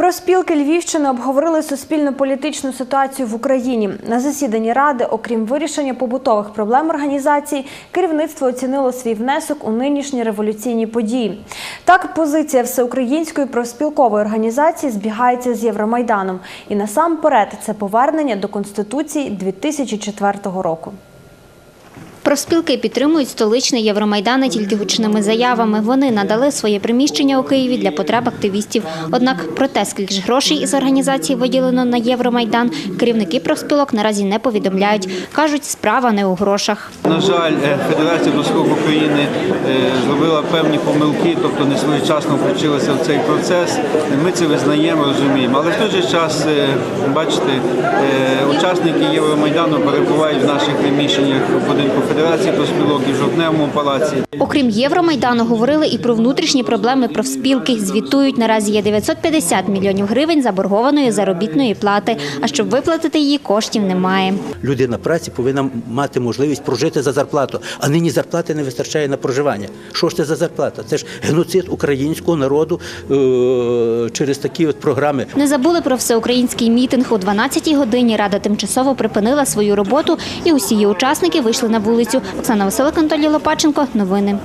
Профспілки Львівщини обговорили суспільно-політичну ситуацію в Україні. На засіданні ради, окрім вирішення побутових проблем організації, керівництво оцінило свій внесок у нинішні революційні події. Так, позиція всеукраїнської профспілкової організації збігається з Євромайданом. І насамперед це повернення до Конституції 2004 року. Профспілки підтримують столичний Євромайдан не тільки гучними заявами. Вони надали своє приміщення у Києві для потреб активістів. Однак про те, скільки ж грошей із організації виділено на Євромайдан, керівники профспілок наразі не повідомляють. Кажуть, справа не у грошах. На жаль, е, Федерація профспілок України е, зробила певні помилки, тобто не своєчасно включилася в цей процес. Ми це визнаємо, розуміємо. Але в той же час, е, бачите, учасники Євромайдану перебувають в наших приміщеннях будинку Федерації профспілок і в жовтневому палаці. Окрім Євромайдану, говорили і про внутрішні проблеми профспілки. Звітують, наразі є 950 мільйонів гривень заборгованої заробітної плати. А щоб виплатити її, коштів немає. Людина праці повинна мати можливість прожити за зарплату, а нині зарплати не вистачає на проживання. Що ж це за зарплата? Це ж геноцид українського народу е- через такі от програми. Не забули про всеукраїнський мітинг. О 12-й годині Рада тимчасово припинила свою роботу і усі її учасники вийшли на вулицю. Оксана Василик, Анатолій Лопаченко. Новини.